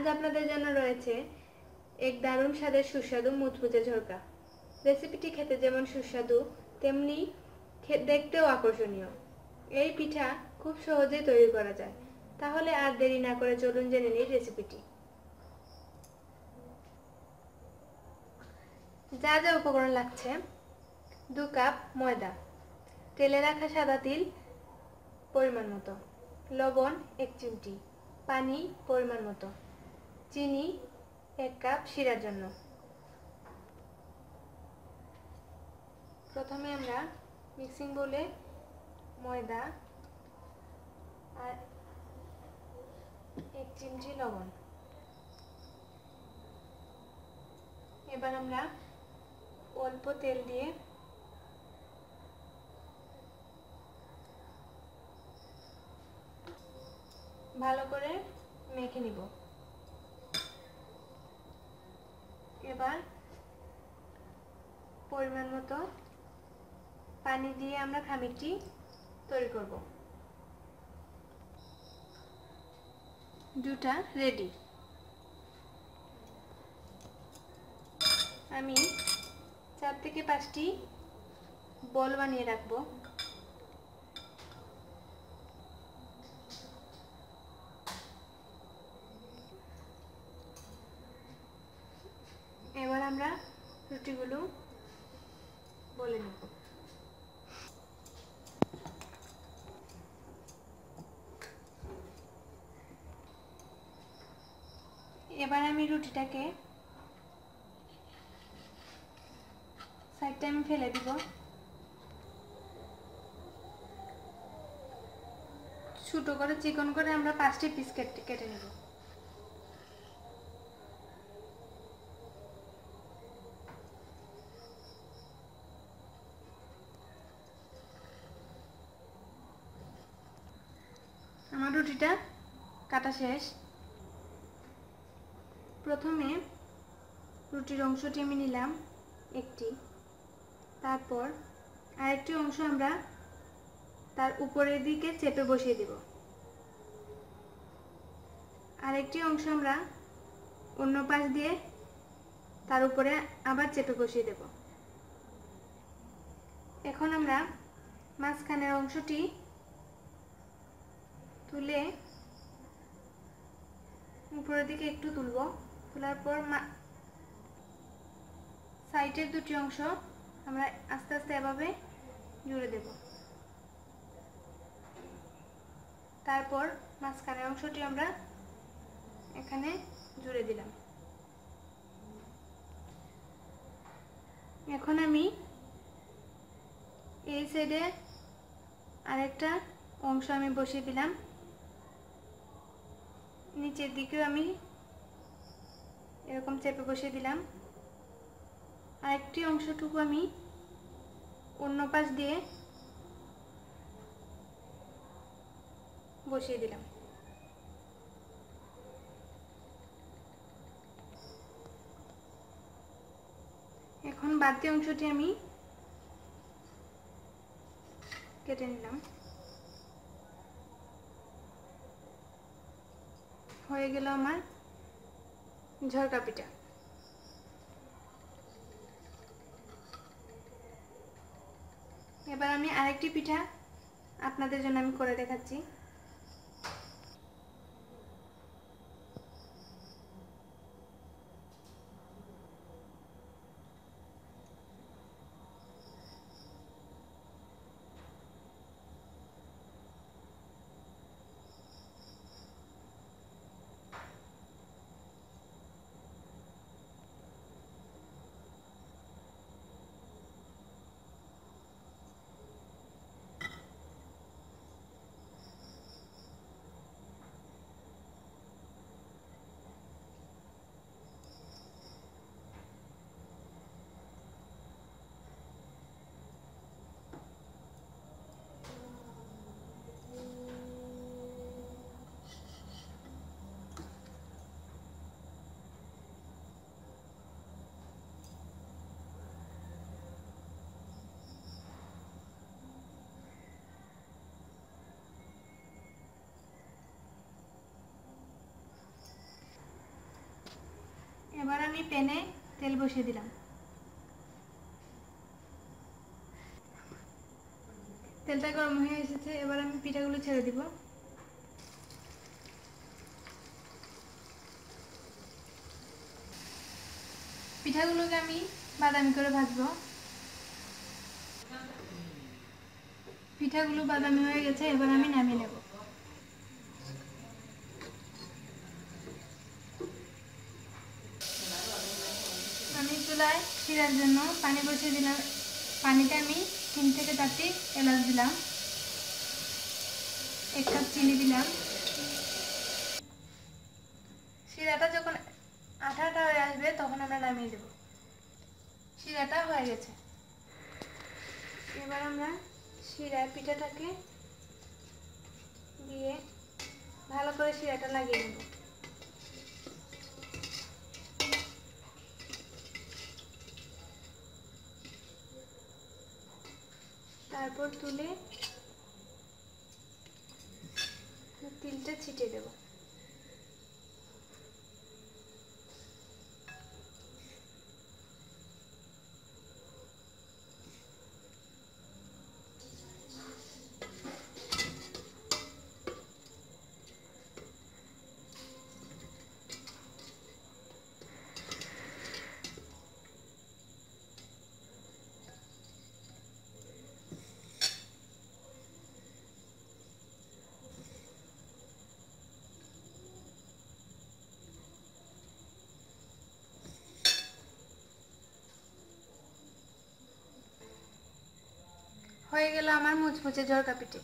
আজ আপনাদের জন্য রয়েছে এক দারুণ স্বাদের সুস্বাদু মুচমুচে ঝরকা রেসিপিটি খেতে যেমন সুস্বাদু, তেমনি দেখতেও আকর্ষণীয়। এই পিঠা খুব সহজে তৈরি করা যায়। তাহলে আর দেরি না করে চলুন জেনে নিই রেসিপিটি। যা যা উপকরণ লাগছে, দু কাপ ময়দা, তেলে রাখা সাদা তিল পরিমাণ মতো, লবণ এক চিমটি, পানি পরিমাণ মতো। চিনি এক কাপ শিরার জন্য। প্রথমে আমরা মিক্সিং বলে ময়দা আর এক চিমচি লবণ। এবার আমরা অল্প তেল দিয়ে ভালো করে মেখে নিব। এবার পরিমাণ মতো পানি দিয়ে আমরা খামিরটি তৈরি করব। দুটা রেডি আমি চার থেকে পাঁচটি বল বানিয়ে রাখব এবার আমরা রুটিগুলো বলে নেব। এবার আমি রুটিটাকে সাইডটা আমি ফেলে দিব। ছোটো করে চিকন করে আমরা পাঁচটি পিস কেটে কেটে নেব। আমার রুটিটা কাটা শেষ। প্রথমে রুটির অংশটি আমি নিলাম একটি। তারপর আরেকটি অংশ আমরা তার উপরের দিকে চেপে বসিয়ে দেব। আরেকটি অংশ আমরা অন্য পাশ দিয়ে তার উপরে আবার চেপে বসিয়ে দেব। এখন আমরা মাঝখানের অংশটি তুলে উপরের দিকে একটু তুলব। তোলার পর সাইডের দুটি অংশ আমরা আস্তে আস্তে এভাবে জুড়ে দেব। তারপর মাঝখানের অংশটি আমরা এখানে জুড়ে দিলাম। এখন আমি এই সাইডে আরেকটা অংশ আমি বসিয়ে দিলাম। নিচের দিকেও আমি এরকম চেপে বসিয়ে দিলাম। আরেকটি অংশটুকু আমি অন্য পাশ দিয়ে বসিয়ে দিলাম। এখন বাড়তি অংশটি আমি কেটে নিলাম। হয়ে গেল আমার ঝরকা পিঠা। এবার আমি আরেকটি পিঠা আপনাদের জন্য আমি করে দেখাচ্ছি। আমি প্যানে তেল বসিয়ে দিলাম। তেলটা গরম হয়ে এসেছে, এবার আমি পিঠাগুলো ছেড়ে দিব। পিঠাগুলোকে আমি বাদামি করে ভাজবো। পিঠাগুলো বাদামি হয়ে গেছে, এবার আমি নামিয়ে নেব আমি চুলায় শিরার জন্য পানি বসিয়ে দিলাম। পানিতে আমি তিন থেকে চারটি এলাচ দিলাম। এক কাপ চিনি দিলাম। শিরাটা যখন আঠাটা হয়ে আসবে, তখন আমরা নামিয়ে দেব। শিরাটা হয়ে গেছে। এবার আমরা শিরার পিঠাটাকে দিয়ে ভালো করে শিরাটা লাগিয়ে নেব। তারপর তুলে তিলটা ছিটিয়ে দেব। হয়ে গেল আমার মুচমুচে ঝরকা পিঠে